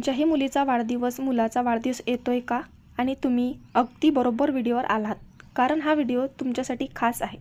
तुमच्याही मुलीचा वाढदिवस मुलाचा वाढदिवस येतोय का? आणि तुम्ही अगदी बरोबर व्हिडिओवर आलात. कारण हा व्हिडिओ तुमच्यासाठी खास आहे.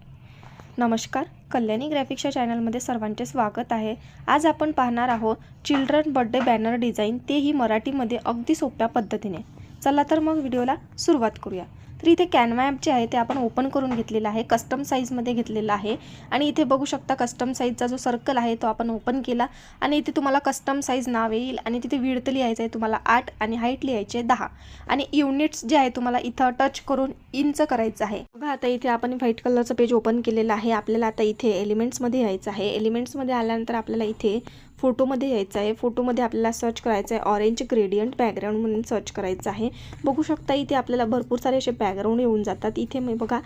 नमस्कार. कल्याणी ग्राफिक्सच्या चॅनलमध्ये सर्वांचे स्वागत आहे. आज आपण पाहणार आहोत चिल्ड्रन बड्डे बॅनर डिझाईन. तेही मराठीमध्ये अगदी सोप्या पद्धतीने. चला तर मग व्हिडिओला सुरुवात करूया. तर इथे कॅनवा ॲप जे आहे ते आपण ओपन करून घेतलेलं आहे कस्टम साईजमध्ये घेतलेलं आहे. आणि इथे बघू शकता कस्टम साईजचा जो सर्कल आहे तो आपण ओपन केला. आणि इथे तुम्हाला कस्टम साईज नाव येईल. आणि तिथे विड्थ लिहायचं आहे तुम्हाला आठ आणि हाईट लिहायचे आहे दहा. आणि युनिट्स जे आहे तुम्हाला इथं टच करून इंच करायचं आहे. बघा आता इथे आपण व्हाईट कलरचं पेज ओपन केलेलं आहे. आपल्याला आता इथे एलिमेंट्समध्ये यायचं आहे. एलिमेंट्समध्ये आल्यानंतर आपल्याला इथे फोटोमध्ये यायचं आहे. फोटोमध्ये आपल्याला सर्च करायचं आहे. ऑरेंज ग्रेडियंट बॅकग्राऊंड म्हणून सर्च करायचं आहे. बघू शकता इथे आपल्याला भरपूर सारे असे बॅकग्राऊंड येऊन जातात. इथे मी बघा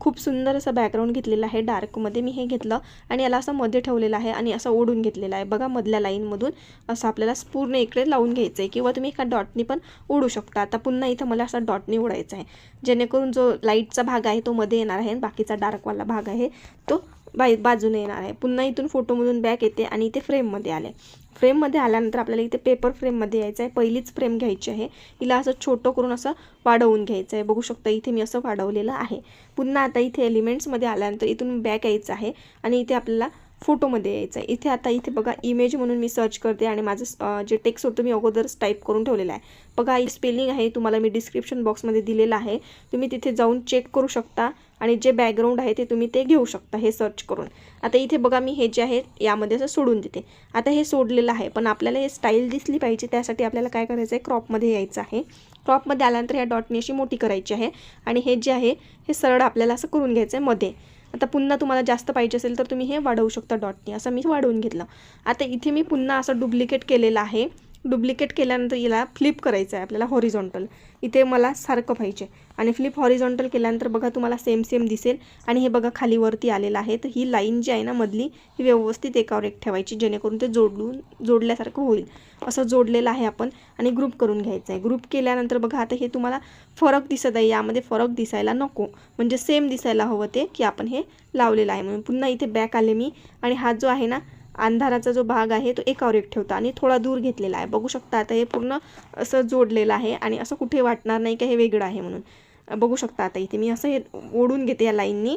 खूप सुंदर असं बॅकग्राऊंड घेतलेलं आहे डार्कमध्ये मी हे घेतलं आणि याला असं मध्ये ठेवलेलं आहे आणि असं ओढून घेतलेलं आहे. बघा मधल्या लाईनमधून असं आपल्याला पूर्ण इकडे लावून घ्यायचं आहे किंवा तुम्ही एका डॉटनी पण ओढू शकता. आता पुन्हा इथं मला असा डॉटनी ओढायचा आहे. जेणेकरून जो लाईटचा भाग आहे तो मध्ये येणार आहे आणि बाकीचा डार्कवाला भाग आहे तो बाई बाजूने येणार आहे. पुन्हा इथून फोटोमधून बॅक येते आणि इथे फ्रेममध्ये आले फ्रेममध्ये आल्यानंतर आपल्याला इथे पेपर फ्रेममध्ये यायचं आहे पहिलीच फ्रेम घ्यायची आहे. हिला असं छोटं करून असं वाढवून घ्यायचं आहे बघू शकता इथे मी असं वाढवलेलं आहे. पुन्हा आता इथे एलिमेंट्समध्ये आल्यानंतर इथून बॅक यायचं आहे आणि इथे आपल्याला फोटोमध्ये यायचं आहे इथे आता इथे बघा इमेज म्हणून मी सर्च करते आणि माझं जे टेक्स्ट होतं मी अगोदरच टाईप करून ठेवलेलं आहे. बघा ही स्पेलिंग आहे तुम्हाला मी डिस्क्रिप्शन बॉक्समध्ये दिलेलं आहे. तुम्ही तिथे जाऊन चेक करू शकता. आणि जे बॅकग्राऊंड आहे ते तुम्ही ते घेऊ शकता हे सर्च करून. आता इथे बघा मी हे जे आहे यामध्ये असं सोडून देते. आता हे सोडलेलं आहे पण आपल्याला हे स्टाईल दिसली पाहिजे त्यासाठी आपल्याला काय करायचं आहे क्रॉपमध्ये यायचं आहे. क्रॉपमध्ये आल्यानंतर ह्या डॉटनी अशी मोठी करायची आहे आणि हे जे आहे हे सरळ आपल्याला असं करून घ्यायचं आहे मध्ये. आता पुन्हा तुम्हाला जास्त पाहिजे असेल तर तुम्ही हे वाढवू शकता डॉटनी असं मी वाढवून घेतलं. आता इथे मी पुन्हा असं डुप्लिकेट केलेलं आहे. डुप्लिकेट केल्यानंतर याला फ्लिप करायचं आहे आपल्याला हॉरिझॉन्टल इथे मला सारखं पाहिजे. आणि फ्लिप हॉरिझॉन्टल केल्यानंतर बघा तुम्हाला सेम सेम दिसेल. आणि हे बघा खाली वरती आलेलं आहे. तर ही लाईन जी आहे ना मधली ही व्यवस्थित एकावर एक ठेवायची जेणेकरून ते जोडून जोडल्यासारखं होईल. असं जोडलेलं आहे आपण. आणि ग्रुप करून घ्यायचं आहे. ग्रुप केल्यानंतर बघा आता हे तुम्हाला फरक दिसत आहे. यामध्ये फरक दिसायला नको. म्हणजे सेम दिसायला हवं ते की आपण हे लावलेलं आहे. म्हणून पुन्हा इथे बॅक आले मी. आणि हा जो आहे ना अंधाराचा जो भाग आहे तो एकावर एक ठेवता आणि थोडा दूर घेतलेला आहे. बघू शकता आता हे पूर्ण असं जोडलेलं आहे आणि असं कुठे वाटणार नाही का हे वेगळं आहे म्हणून. बघू शकता आता इथे मी असं हे ओढून घेते या लाईननी.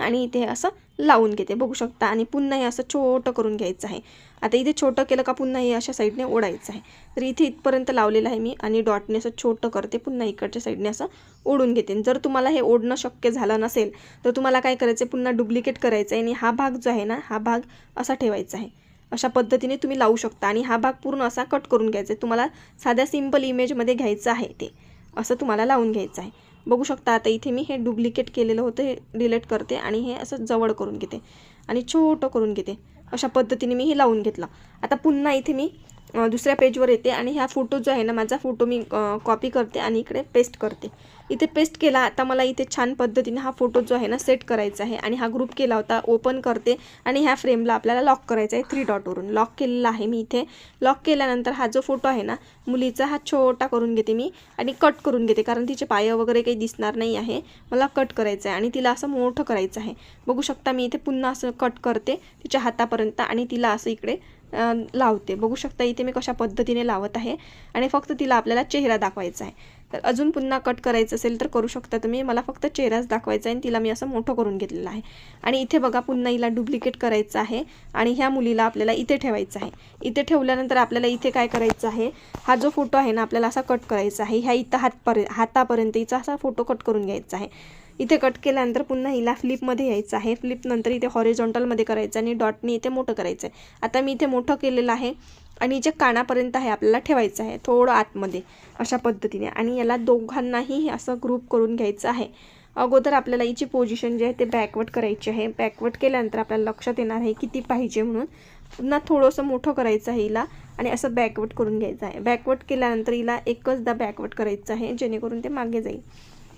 आणि इथे असं लावून घेते. बघू शकता. आणि पुन्हा हे असं छोटं करून घ्यायचं आहे. आता इथे छोटं केलं का पुन्हा हे अशा साईडने ओढायचं आहे. तर इथे इथपर्यंत लावलेलं आहे मी आणि डॉटने असं छोटं करते. पुन्हा इकडच्या साईडने असं ओढून घेते. जर तुम्हाला हे ओढणं शक्य झालं नसेल तर तुम्हाला काय करायचं आहे पुन्हा डुप्लिकेट करायचं आहे आणि हा भाग जो आहे ना हा भाग असा ठेवायचा आहे. अशा पद्धतीने तुम्ही लावू शकता आणि हा भाग पूर्ण असा कट करून घ्यायचा आहे. तुम्हाला साध्या सिंपल इमेजमध्ये घ्यायचं आहे ते. असं तुम्हाला लावून घ्यायचं आहे. बघू शकता आता इथे मी हे डुप्लिकेट केलेलं होतं हे डिलीट करते आणि हे असं जवळ करून घेते आणि छोटं करून घेते. अशा पद्धतीने मी हे लावून घेतलं. आता पुन्हा इथे मी दुसऱ्या पेजवर येते आणि ह्या फोटो जो आहे ना माझा फोटो मी कॉपी करते आणि इकडे पेस्ट करते. इथे पेस्ट केला आता मला इथे छान पद्धतीने हा फोटो जो आहे ना सेट करायचा आहे आणि हा ग्रुप केला होता ओपन करते आणि ह्या फ्रेमला आपल्याला लॉक करायचा आहे थ्री डॉटवरून लॉक केलेला आहे मी इथे. लॉक केल्यानंतर हा जो फोटो आहे ना मुलीचा हा छोटा करून घेते मी आणि कट करून घेते कारण तिचे पाय वगैरे काही दिसणार नाही आहे. मला कट करायचं आहे आणि तिला असं मोठं करायचं आहे. बघू शकता मी इथे पुन्हा असं कट करते तिच्या हातापर्यंत आणि तिला असं इकडे लावते. बघू शकता इथे मी कशा पद्धतीने लावत आहे. आणि फक्त तिला आपल्याला चेहरा दाखवायचा आहे. तर अजून पुन्हा कट करायचं असेल तर करू शकता तुम्ही. मला फक्त चेहराच दाखवायचा आहे आणि तिला मी असं मोठं करून घेतलेलं आहे. आणि इथे बघा पुन्हा हिला डुप्लिकेट करायचं आहे. आणि ह्या मुलीला आपल्याला इथे ठेवायचं आहे. इथे ठेवल्यानंतर आपल्याला इथे काय करायचं आहे? हा जो फोटो आहे ना आपल्याला असा कट करायचा आहे. ह्या इथं हातपर्यंत हातापर्यंत हिचा असा फोटो कट करून घ्यायचा आहे. इथे कट केल्यानंतर पुन्हा हिला फ्लिपमध्ये यायचं आहे. फ्लिपनंतर इथे हॉरिझॉन्टलमध्ये करायचं आणि डॉटनी इथे मोठं करायचं आहे. आता मी इथे मोठं केलेलं आहे आणि जे कानापर्यंत आहे आपल्याला ठेवायचं आहे. थोडं आतमध्ये अशा पद्धतीने. आणि याला दोघांनाही असं ग्रुप करून घ्यायचं आहे. अगोदर आपल्याला हिची पोझिशन जे आहे ते बॅकवर्ड करायची आहे. बॅकवर्ड केल्यानंतर आपल्याला लक्षात येणार आहे किती पाहिजे म्हणून. पुन्हा थोडंसं मोठं करायचं आहे हिला आणि असं बॅकवर्ड करून घ्यायचं आहे. बॅकवर्ड केल्यानंतर हिला एकचदा बॅकवर्ड करायचं आहे जेणेकरून ते मागे जाईल.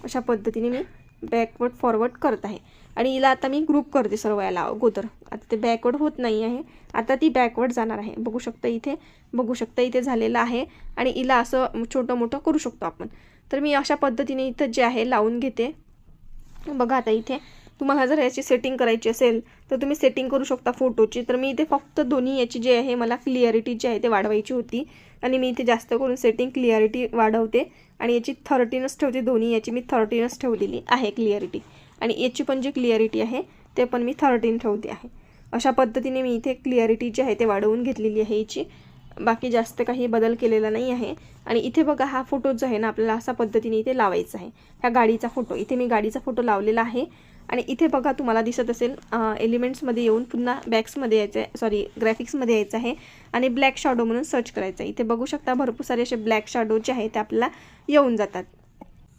अशा पद्धतीने मी बॅकवर्ड फॉरवर्ड करत आहे. आणि हिला आता मी ग्रुप करते सर्व याला अगोदर. आता ते बॅकवर्ड होत नाही आहे. आता ती बॅकवर्ड जाणार आहे. बघू शकता इथे बघू शकता इथे झालेलं आहे. आणि हिला असं छोटं मोठं करू शकतो आपण. तर मी अशा पद्धतीने इथं जे आहे लावून घेते. बघा आता इथे तुम्हाला जर याची सेटिंग करायची असेल तर तुम्ही सेटिंग करू शकता फोटोची तर मी इथे फक्त दोन्ही याची जी आहे मला क्लिअरिटी जी आहे ते वाढवायची होती. आणि मी इथे जास्त करून सेटिंग क्लिअरिटी वाढवते. आणि याची थर्टीनच ठेवते दोन्ही याची मी थर्टीनच ठेवलेली आहे क्लिअरिटी आणि याची पण जी क्लिअरिटी आहे ते पण मी थर्टीन ठेवते आहे. अशा पद्धतीने मी इथे क्लिअरिटी जी आहे ते वाढवून घेतलेली आहे याची. बाकी जास्त काही बदल केलेला नाही आहे. आणि इथे बघा हा फोटो जो आहे ना आपल्याला अशा पद्धतीने इथे लावायचा आहे. ह्या गाडीचा फोटो इथे मी गाडीचा फोटो लावलेला आहे. आणि इथे बघा तुम्हाला दिसत असेल एलिमेंट्समध्ये येऊन पुन्हा बॅक्समध्ये यायचं आहे सॉरी ग्राफिक्समध्ये यायचं आहे आणि ब्लॅक शॅडो म्हणून सर्च करायचं आहे इथे बघू शकता भरपूर सारे असे ब्लॅक शॅडो जे आहे ते आपल्याला येऊन जातात.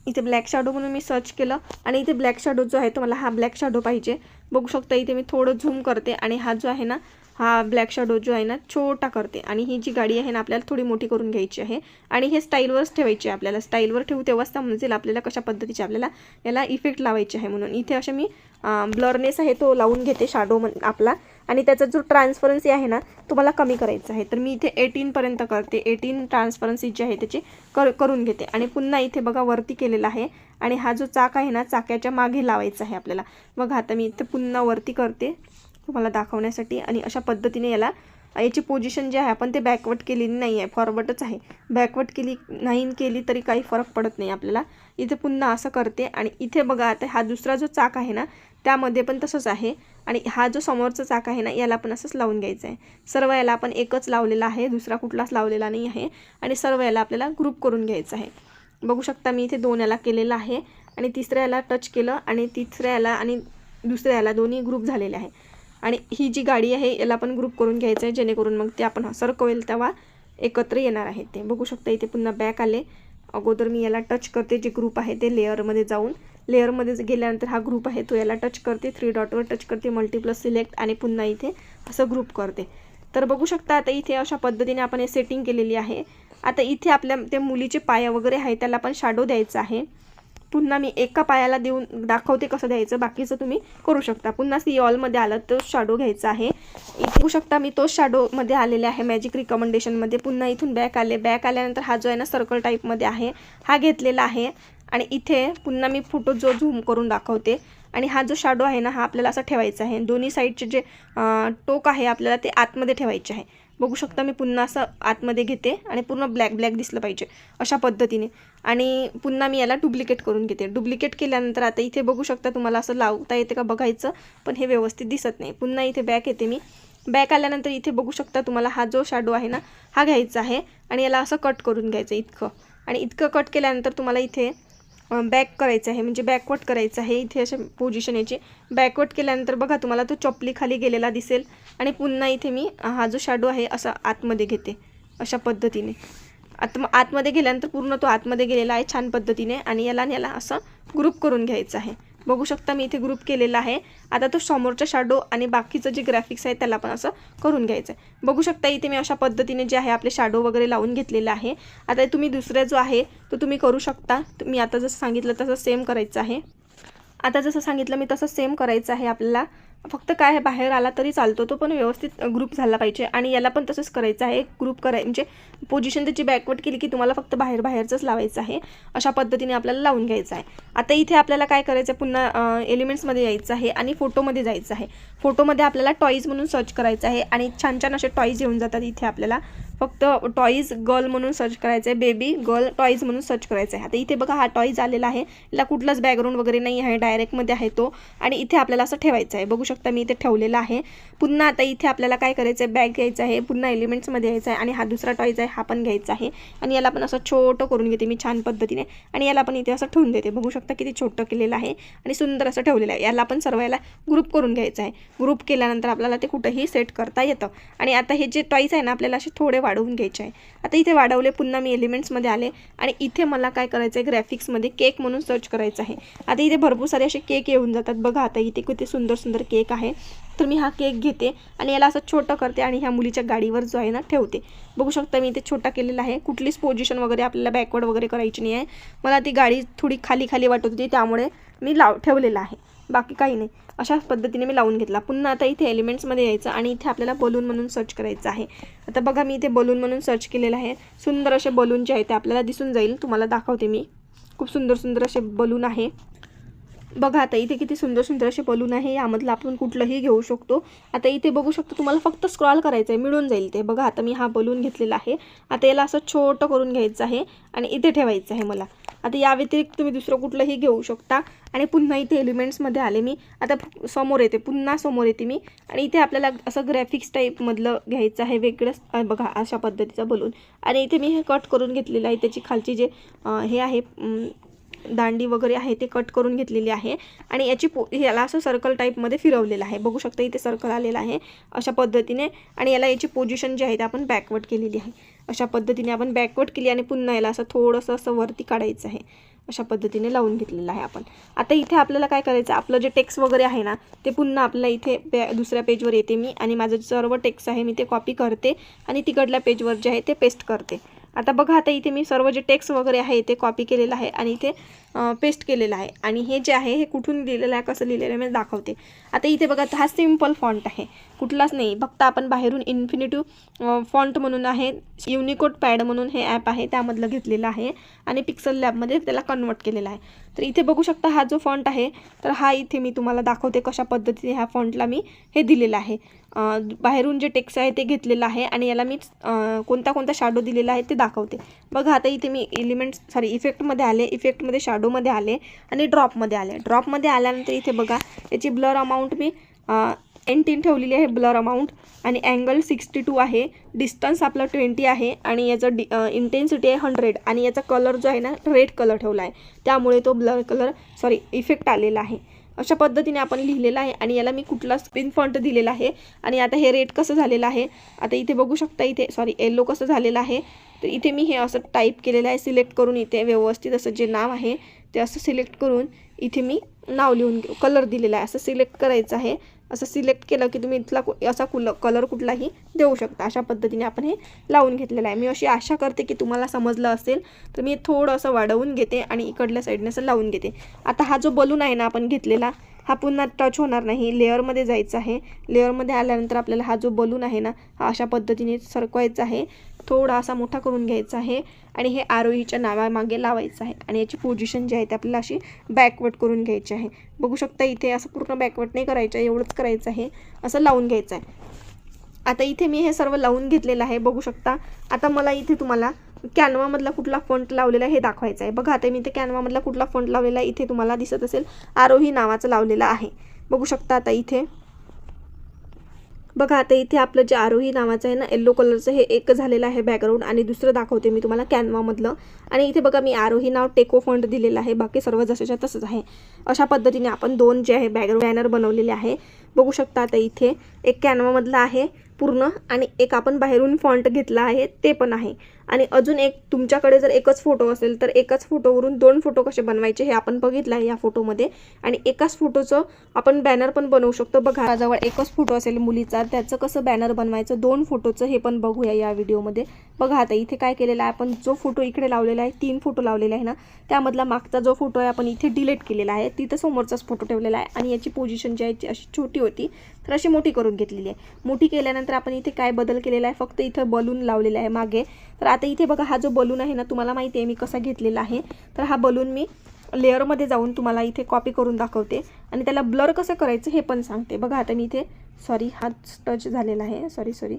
इथे ब्लॅक शॅडो म्हणून मी सर्च केलं आणि इथे ब्लॅक शॅडो जो आहे तो मला हा ब्लॅक शॅडो पाहिजे. बघू शकता इथे मी थोडं झूम करते आणि हा जो आहे ना हा ब्लॅक शॅडो जो आहे ना छोटा करते. आणि ही जी गाडी आहे ना आपल्याला थोडी मोठी करून घ्यायची आहे. आणि हे स्टाईलवरच ठेवायची आहे आपल्याला. स्टाईलवर ठेवू तेव्हाच समजेल आपल्याला कशा पद्धतीचे आपल्याला याला इफेक्ट लावायचे आहे म्हणून. इथे असे मी ब्लरनेस आहे तो लावून घेते शॅडो आपला. आणि त्याचा जो ट्रान्सपरन्सी आहे ना तो मला कमी करायचा आहे. तर मी इथे एटीनपर्यंत करते. एटीन ट्रान्सपरन्सी जी आहे त्याची कर करून घेते. आणि पुन्हा इथे बघा वरती केलेला आहे. आणि हा जो चाक आहे ना चाक्याच्या मागे लावायचा आहे आपल्याला. बघा आता मी इथे पुन्हा वरती करते. तुम्हाला दाखवण्यासाठी आणि अशा पद्धतीने याला याची पोझिशन जी आहे आपण ते बॅकवर्ड केलेली नाही आहे फॉरवर्डच आहे. बॅकवर्ड केली नाही केली तरी काही फरक पडत नाही आपल्याला. इथे पुन्हा असं करते आणि इथे बघा आता हा दुसरा जो चाक आहे ना त्यामध्ये पण तसंच आहे. आणि हा जो समोरचा चाक आहे ना याला पण असंच लावून घ्यायचं आहे. सर्व याला आपण एकच लावलेला आहे दुसरा कुठलाच लावलेला नाही आहे. आणि सर्व याला आपल्याला ग्रुप करून घ्यायचं आहे. बघू शकता मी इथे दोन याला केलेलं आहे आणि तिसऱ्या याला टच केलं आणि तिसऱ्या याला आणि दुसऱ्या याला दोन्ही ग्रुप झालेले आहे. आणि ही जी गाडी आहे याला पण ग्रुप करून घ्यायचं आहे जेणेकरून मग ते आपण सरकवेल तेव्हा एकत्र येणार आहे ते. बघू शकता इथे पुन्हा बॅक आले. अगोदर मी याला टच करते जे ग्रुप आहे ते लेअरमध्ये जाऊन. लेअरमध्ये गेल्यानंतर हा ग्रुप आहे तो याला टच करते थ्री डॉटवर टच करते मल्टिप्लस सिलेक्ट आणि पुन्हा इथे असं ग्रुप करते. तर बघू शकता आता इथे अशा पद्धतीने आपण हे सेटिंग केलेली आहे. आता इथे आपल्या ते मुलीचे पाया वगैरे आहे त्याला पण शॅडो द्यायचा आहे. पुन्हा मी एका पायाला देऊन दाखवते कसं द्यायचं बाकीचं तुम्ही करू शकता. पुन्हा सी ऑलमध्ये आलं तो शॅडो घ्यायचा आहे. इथे बघू शकता मी तोच शॅडोमध्ये आलेले आहे मॅजिक रिकमेंडेशनमध्ये पुन्हा इथून बॅक आले. बॅक आल्यानंतर हा जो आहे ना सर्कल टाईपमध्ये आहे. हा घेतलेला आहे. आणि इथे पुन्हा मी फोटो जो झूम करून दाखवते. आणि हा जो शॅडो आहे ना हा आपल्याला असा ठेवायचा आहे. दोन्ही साईडचे जे टोक आहे आपल्याला ते आतमध्ये ठेवायचे आहे. बघू शकता मी पुन्हा असं आतमध्ये घेते आणि पूर्ण ब्लॅक ब्लॅक दिसलं पाहिजे अशा पद्धतीने. आणि पुन्हा मी याला डुप्लिकेट करून घेते. डुप्लिकेट केल्यानंतर आता इथे बघू शकता तुम्हाला असं लावता येते का बघायचं पण हे व्यवस्थित दिसत नाही. पुन्हा इथे बॅक येते मी. बॅक आल्यानंतर इथे बघू शकता तुम्हाला हा जो शॅडो आहे ना हा घ्यायचा आहे. आणि याला असं कट करून घ्यायचं इतकं. आणि इतकं कट केल्यानंतर तुम्हाला इथे बॅक करायचं आहे. म्हणजे बॅकवर्ड करायचं आहे. इथे अशा पोझिशन याची. बॅकवर्ड केल्यानंतर बघा तुम्हाला तो चपली खाली गेलेला दिसेल. आणि पुन्हा इथे मी हा जो शॅडो आहे असा आतमध्ये घेते. अशा पद्धतीने. आत आतमध्ये गेल्यानंतर पूर्ण तो आतमध्ये गेलेला आहे छान पद्धतीने. आणि याला आणि याला असं ग्रुप करून घ्यायचं आहे. बघू शकता मी इथे ग्रुप केलेला आहे. आता तो समोरचा शॅडो आणि बाकीचं जे ग्राफिक्स आहे त्याला पण असं करून घ्यायचं आहे बघू शकता इथे मी अशा पद्धतीने जे आहे आपले शॅडो वगैरे लावून घेतलेला आहे. आता तुम्ही दुसरा जो आहे तो तुम्ही करू शकता. मी आता जसं सांगितलं तसं सेम करायचं आहे. आता जसं सांगितलं मी तसं सेम करायचं आहे आपल्याला. फक्त काय आहे बाहेर आला तरी चालतो तो पण व्यवस्थित ग्रुप झाला पाहिजे. आणि याला पण तसंच करायचं आहे. ग्रुप कराय म्हणजे पोझिशन त्याची बॅकवर्ड केली की तुम्हाला फक्त बाहेर बाहेरचंच लावायचं आहे. अशा पद्धतीने आपल्याला लावून घ्यायचं आहे. आता इथे आपल्याला काय करायचं आहे पुन्हा एलिमेंट्समध्ये यायचं आहे आणि फोटोमध्ये जायचं आहे. फोटोमध्ये आपल्याला टॉईज म्हणून सर्च करायचं आहे. आणि छान छान असे टॉईज येऊन जातात इथे आपल्याला. फक्त टॉईज गर्ल म्हणून सर्च करायचं आहे बेबी गर्ल टॉईज म्हणून सर्च करायचं आहे आता इथे बघा हा टॉईज आलेला आहे. याला कुठलाच बॅकग्राऊंड वगैरे नाही आहे डायरेक्टमध्ये आहे तो. आणि इथे आपल्याला असं ठेवायचं आहे. बघू शकता मी इथे ठेवलेला आहे. पुन्हा आता इथे आपल्याला काय करायचं आहे बॅग घ्यायचं आहे. पुन्हा एलिमेंट्समध्ये यायचं आहे. आणि हा दुसरा टॉईज आहे हा पण घ्यायचा आहे. आणि याला पण असं छोटं करून घेते मी छान पद्धतीने. आणि याला पण इथे असं ठेवून देते. बघू शकता किती छोटं केलेलं आहे. आणि सुंदर असं ठेवलेलं आहे. याला पण सर्व याला ग्रुप करून घ्यायचं आहे. ग्रुप केल्यानंतर आपल्याला ते कुठंही सेट करता येतं. आणि आता हे जे टॉईज आहे ना आपल्याला असे थोडे वाढवून घ्यायचे आहे. आता इथे वाढवले पुन्हा मी एलिमेंट्समध्ये आले. आणि इथे मला काय करायचं आहे ग्रॅफिक्समध्ये केक म्हणून सर्च करायचं आहे. आता इथे भरपूर सारे असे केक येऊन जातात. बघा आता इथे किती सुंदर सुंदर केक आहे. तर मी हा केक घेते आणि याला असं छोटं करते आणि ह्या मुलीच्या गाडीवर जो आहे ना ठेवते. बघू शकता मी इथे छोटा केलेला आहे. कुठलीच पोझिशन वगैरे आपल्याला बॅकवर्ड वगैरे करायची नाही आहे. मला ती गाडी थोडी खाली खाली वाटत होती त्यामुळे मी लाव ठेवलेला आहे. बाकी काही नाही. अशा पद्धतीने मी लावून घेतला. पुन्हा आता इथे एलिमेंट्समध्ये यायचं आणि इथे आपल्याला बलून म्हणून सर्च करायचं आहे. आता बघा मी इथे बलून म्हणून सर्च केलेलं आहे. सुंदर असे बलून जे आहे ते आपल्याला दिसून जाईल. तुम्हाला दाखवते मी. खूप सुंदर सुंदर असे बलून आहे. बघा आता इथे किती सुंदर सुंदर असे बलून आहे. यामधलं आपण कुठलंही घेऊ शकतो. आता इथे बघू शकतो तुम्हाला फक्त स्क्रॉल करायचं आहे मिळून जाईल ते. बघा आता मी हा बलून घेतलेला आहे. आता याला असं छोटं करून घ्यायचं आहे आणि इथे ठेवायचं आहे मला. आता या व्यतिरिक्त तुम्ही दुसरं कुठलंही घेऊ शकता. आणि पुन्हा इथे एलिमेंट्समध्ये आले मी. आता समोर येते. पुन्हा समोर येते मी. आणि इथे आपल्याला असं ग्रॅफिक्स टाईपमधलं घ्यायचं आहे. वेगळंच बघा अशा पद्धतीचा बलून. आणि इथे मी हे कट करून घेतलेलं आहे. त्याची खालची जे हे आहे दांडी वगैरे आहे ते कट करून घेतलेली आहे. आणि याची पो याला असं सर्कल टाईपमध्ये फिरवलेलं आहे. बघू शकता इथे सर्कल आलेलं आहे अशा पद्धतीने. आणि याला याची पोझिशन जी आहे ते आपण बॅकवर्ड केलेली आहे. अशा पद्धतीने आपण बॅकवर्ड केली आणि पुन्हा याला असं थोडंसं असं वरती काढायचं आहे. अशा पद्धतीने लावून घेतलेलं आहे आपण. आता इथे आपल्याला काय करायचं? आपलं जे टेक्स्ट वगैरे आहे ना ते पुन्हा आपल्याला इथे बॅ दुसऱ्या पेजवर येते मी आणि माझं सर्व टेक्स्ट आहे मी ते कॉपी करते आणि तिकडल्या पेजवर जे आहे ते पेस्ट करते. आता बघा आता इथे मी सर्व जे टेक्स्ट वगैरे आहे ते कॉपी केलेलं आहे आणि इथे पेस्ट केलेलं आहे. आणि हे जे आहे हे कुठून लिहिलेलं आहे कसं लिहिलेलं आहे मी दाखवते. आता इथे बघा हा सिंपल फॉन्ट आहे. कुठलाच नाही. फक्त आपण बाहेरून इन्फिनिटिव्ह फॉन्ट म्हणून आहे युनिकोड पॅड म्हणून हे ॲप आहे त्यामधलं घेतलेलं आहे आणि पिक्सल लॅबमध्ये त्याला कन्वर्ट केलेलं आहे. तर इथे बघू शकता हा जो फॉन्ट आहे तर हा इथे मी तुम्हाला दाखवते कशा पद्धतीने ह्या फॉन्टला मी हे दिलेलं आहे. बाहेरून जे टेक्स आहे ते घेतलेलं आहे आणि याला मी कोणता कोणता शॅडो दिलेला आहे ते दाखवते. बघा आता इथे मी एलिमेंट्स सॉरी इफेक्टमध्ये आले इफेक्टमध्ये शॅडोमध्ये आले आणि ड्रॉपमध्ये आले. ड्रॉपमध्ये आल्यानंतर इथे बघा याची ब्लर अमाऊंट मी एनटीन ठेवलेली आहे ब्लर अमाऊंट आणि अँगल सिक्स्टी टू आहे. डिस्टन्स आपलं ट्वेंटी आहे आणि याचं डि इंटेन्सिटी आहे हंड्रेड आणि याचा कलर जो आहे ना रेड कलर ठेवला आहे. त्यामुळे तो ब्लर कलर सॉरी इफेक्ट आलेला आहे. अशा पद्धतीने आपण लिहिलेलं आहे आणि याला मी कुठला स्पिन फॉन्ट दिलेला आहे आणि आता हे रेड कसं झालेलं आहे? आता इथे बघू शकता इथे सॉरी येल्लो कसं झालेलं आहे? तर इथे मी हे असं टाईप केलेलं आहे सिलेक्ट करून इथे व्यवस्थित असं जे नाव आहे ते असं सिलेक्ट करून इथे मी नाव लिहून कलर दिलेला आहे असं सिलेक्ट करायचं आहे. असं सिलेक्ट केलं की तुम्ही इथला कु- असा कुल कलर कुठलाही देऊ शकता. अशा पद्धतीने आपण हे लावून घेतलेलं आहे. मी अशी आशा करते की तुम्हाला समजलं असेल तर मी थोडं असं वाढवून घेते आणि इकडल्या साईडने असं लावून घेते. आता हा जो बलून आहे ना आपण घेतलेला हा पुन्हा टच होणार नाही. लेअरमध्ये जायचं आहे. लेअरमध्ये आल्यानंतर आपल्याला हा जो बलून आहे ना हा अशा पद्धतीने सरकवायचा आहे. थोडासा मोठा करून घ्यायचा आहे आणि हे आरोहीच्या नावामागे लावायचं आहे. आणि याची पोझिशन जी आहे ती आपल्याला अशी बॅकवर्ड करून घ्यायची आहे. बघू शकता इथे असं पूर्ण बॅकवर्ड नाही करायचं आहे एवढंच करायचं आहे. असं लावून घ्यायचं आहे. आता इथे मी हे सर्व लावून घेतलेलं आहे. बघू शकता आता मला इथे तुम्हाला कॅनवामधला कुठला फंट लावलेला आहे हे दाखवायचं आहे. बघा आता मी इथे कॅनवामधला कुठला फंट लावलेला आहे इथे तुम्हाला दिसत असेल आरोही नावाचं लावलेलं आहे. बघू शकता आता इथे बघा आता इथे आपलं जे आरोही नावाचं आहे ना येल्लो कलरचं हे एक झालेलं आहे बॅकग्राऊंड आणि दुसरं दाखवते मी तुम्हाला कॅनवामधलं आणि इथे बघा मी आरोही नाव टेको फंड दिलेलं आहे. बाकी सर्व जशाच्या तसंच आहे. अशा पद्धतीने आपण दोन जे आहे बॅकग्राऊंड बॅनर बनवलेले आहे. बघू शकता आता इथे एक कॅनवामधलं आहे पूर्ण आणि एक आपण बाहेरून फॉन्ट घेतला आहे ते पण आहे. आणि अजून एक तुमच्याकडे जर एकच फोटो असेल तर एकाच फोटोवरून दोन फोटो कसे बनवायचे हे आपण बघितलं आहे या फोटोमध्ये आणि एकाच फोटोचं आपण बॅनर पण बनवू शकतो. बघा माझ्याजवळ एकच फोटो असेल मुलीचा त्याचं कसं बॅनर बनवायचं दोन फोटोचं हे पण बघूया या व्हिडिओमध्ये बघा आता इथे काय केलेलं आहे आपण जो फोटो इकडे लावलेला आहे तीन फोटो लावलेला आहे ना त्यामधला मागचा जो फोटो आहे आपण इथे डिलीट केलेला आहे. तिथं समोरचाच फोटो ठेवलेला आहे आणि याची पोझिशन जी आहे ती अशी छोटी होती. तर अशी मोठी करून घेतलेली आहे. मोठी केल्यानंतर आपण इथे काय बदल केलेला आहे? फक्त इथं बलून लावलेला आहे मागे. तर आता इथे बघा हा जो बलून आहे ना तुम्हाला माहिती आहे मी कसा घेतलेला आहे. तर हा बलून मी लेअरमध्ये जाऊन तुम्हाला इथे कॉपी करून दाखवते. आणि त्याला ब्लर कसं करायचं हे पण सांगते. बघा आता मी इथे सॉरी हा टच झालेला आहे. सॉरी सॉरी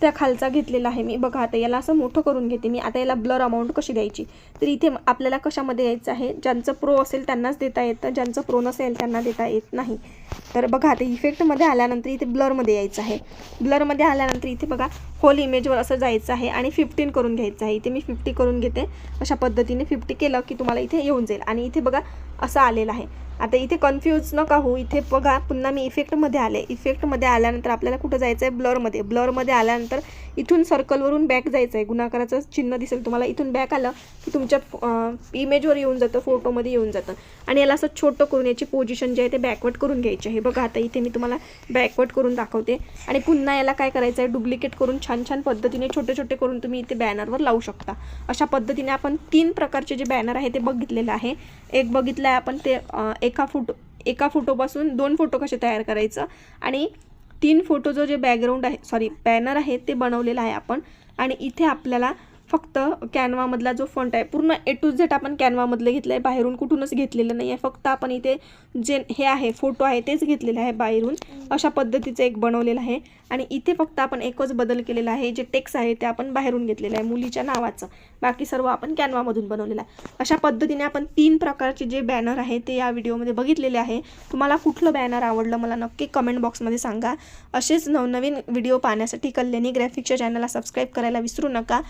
त्या खालचा घेतलेला आहे मी. बघा आता याला असं मोठं करून घेते मी. आता याला ब्लर अमाऊंट कशी द्यायची? तर इथे आपल्याला कशामध्ये यायचं आहे? ज्यांचं प्रो असेल त्यांनाच देता येतं ज्यांचं प्रो नसेल त्यांना देता येत नाही. तर बघा आता इफेक्टमध्ये आल्यानंतर इथे ब्लरमध्ये यायचं आहे. ब्लरमध्ये आल्यानंतर इथे बघा होल इमेजवर असं जायचं आहे आणि फिफ्टीन करून घ्यायचं आहे. इथे मी फिफ्टी करून घेते. अशा पद्धतीने फिफ्टी केलं की तुम्हाला इथे येऊन जाईल. आणि इथे बघा असं आलेलं आहे. आता इथे कन्फ्यूज नका हो इथे बघा पुन्हा मी इफेक्टमध्ये आले. इफेक्टमध्ये आल्यानंतर आपल्याला कुठं जायचं आहे ब्लरमध्ये ब्लरमध्ये आल्यानंतर इथून सर्कलवरून बॅक जायचं आहे गुणाकाराचं चिन्ह दिसेल तुम्हाला. इथून बॅक आलं की तुमच्या इमेजवर येऊन जातं फोटोमध्ये येऊन जातं. आणि याला असं छोटं करून याची पोझिशन जी आहे ते बॅकवर्ड करून घ्यायची आहे. बघा आता इथे मी तुम्हाला बॅकवर्ड करून दाखवते. आणि पुन्हा याला काय करायचं आहे डुप्लिकेट करून छान छान पद्धतीने छोटे छोटे करून तुम्ही इथे बॅनरवर लावू शकता. अशा पद्धतीने आपण तीन प्रकारचे जे बॅनर आहे ते बघितलेलं आहे. एक बघितलं आहे आपण ते एका फोटो एका फोटोपासून दोन फोटो कसे तयार करायचं आणि तीन फोटोचं जे बॅकग्राऊंड आहे सॉरी बॅनर आहे ते बनवलेलं आहे आपण. आणि इथे आपल्याला फक्त कॅनवामधला जो फंट आहे पूर्ण ए टू झेड आपण कॅनवामधलं घेतलं आहे बाहेरून कुठूनच घेतलेलं नाही आहे फक्त आपण इथे जे हे आहे फोटो आहे तेच घेतलेलं आहे बाहेरून. अशा पद्धतीचं एक बनवलेलं आहे. आणि इथे फक्त आपण एकच बदल केलेला आहे जे टेक्स आहे ते आपण बाहेरून घेतलेलं आहे मुलीच्या नावाचं. बाकी सर्व आपण कॅनवामधून बनवलेलं आहे. अशा पद्धतीने आपण तीन प्रकारचे जे बॅनर आहे ते या व्हिडिओमध्ये बघितलेले आहे. तुम्हाला कुठलं बॅनर आवडलं मला नक्की कमेंट बॉक्समध्ये सांगा. असेच नवनवीन व्हिडिओ पाहण्यासाठी कल्याणी ग्राफिक्सच्या चॅनलला सबस्क्राईब करायला विसरू नका.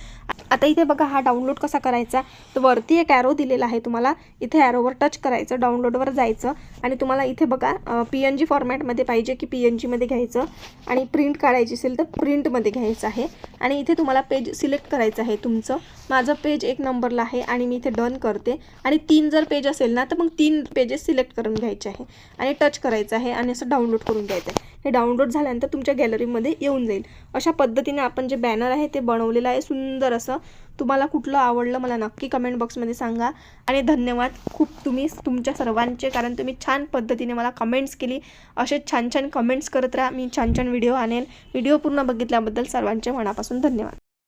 आता इथे बघा हा डाउनलोड कसा करायचा? तर वरती एक ॲरो दिलेला आहे तुम्हाला. इथे ॲरोवर टच करायचं डाउनलोडवर जायचं. आणि तुम्हाला इथे बघा पी एन जी फॉर्मॅटमध्ये पाहिजे की पी एन जीमध्ये घ्यायचं आणि प्रिंट काढायची असेल तर प्रिंटमध्ये घ्यायचं आहे. आणि इथे तुम्हाला पेज सिलेक्ट करायचं आहे तुमचं. माझं पेज एक नंबरला आहे आणि मी इथे डन करते. आणि तीन जर पेज असेल ना तर मग तीन पेजेस सिलेक्ट करून घ्यायचे आहे. आणि टच करायचं आहे आणि असं डाउनलोड करून घ्यायचं आहे. हे डाउनलोड झाल्यानंतर तुमच्या गॅलरीमध्ये येऊन जाईल. अशा पद्धतीने आपण जे बॅनर आहे ते बनवलेलं आहे सुंदर असं तुम्हाला कुठलं आवडलं मला नक्की कमेंट बॉक्समध्ये सांगा. आणि धन्यवाद. खूप तुम्ही तुमच्या सर्वांचे कारण तुम्ही छान पद्धतीने मला कमेंट्स केली. असेच छान छान कमेंट्स करत राहा. मी छान छान व्हिडिओ आणेन. व्हिडिओ पूर्ण बघितल्याबद्दल सर्वांचे मनापासून धन्यवाद.